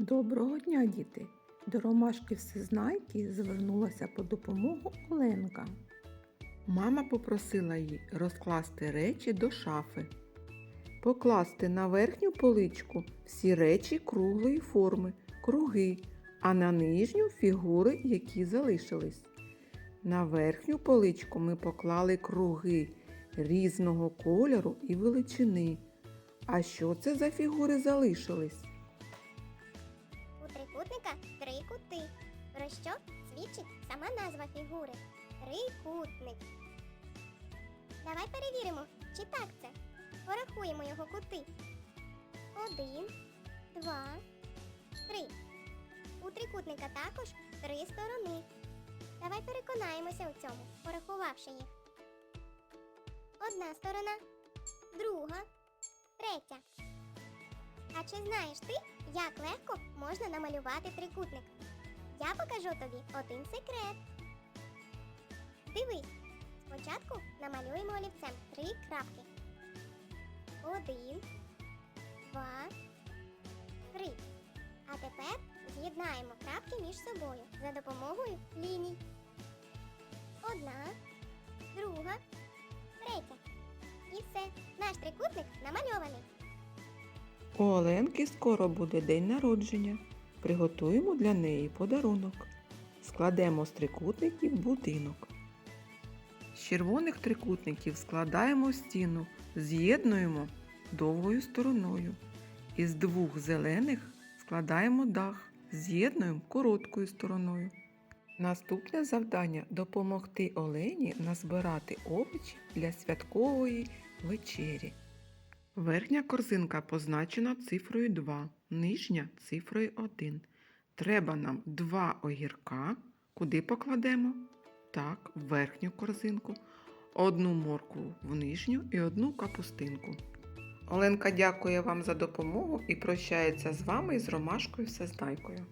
Доброго дня, діти! До Ромашки Всезнайки звернулася по допомогу Оленка. Мама попросила її розкласти речі до шафи. Покласти на верхню поличку всі речі круглої форми, круги, а на нижню фігури, які залишились. На верхню поличку ми поклали круги різного кольору і величини. А що це за фігури залишились? Свідчить сама назва фігури трикутник. Давай перевіримо, чи так це. Порахуємо його кути. Один, два, три. У трикутника також три сторони. Давай переконаємося у цьому, порахувавши їх. Одна сторона, друга, третя. А чи знаєш ти, як легко можна намалювати трикутник? Я покажу тобі один секрет. Дивись, спочатку намалюємо олівцем три крапки. Один, два, три. А тепер з'єднаємо крапки між собою за допомогою ліній. Одна, друга, третя. І все, наш трикутник намальований. У Оленки скоро буде день народження. Приготуємо для неї подарунок. Складемо з трикутників будинок. З червоних трикутників складаємо стіну, з'єднуємо довгою стороною. Із двох зелених складаємо дах, з'єднуємо короткою стороною. Наступне завдання допомогти Олені назбирати овочі для святкової вечері. Верхня корзинка позначена цифрою 2, нижня цифрою 1. Треба нам два огірка. Куди покладемо? Так, в верхню корзинку. Одну моркву в нижню і одну капустинку. Оленка дякує вам за допомогу і прощається з вами із Ромашкою Всезнайкою.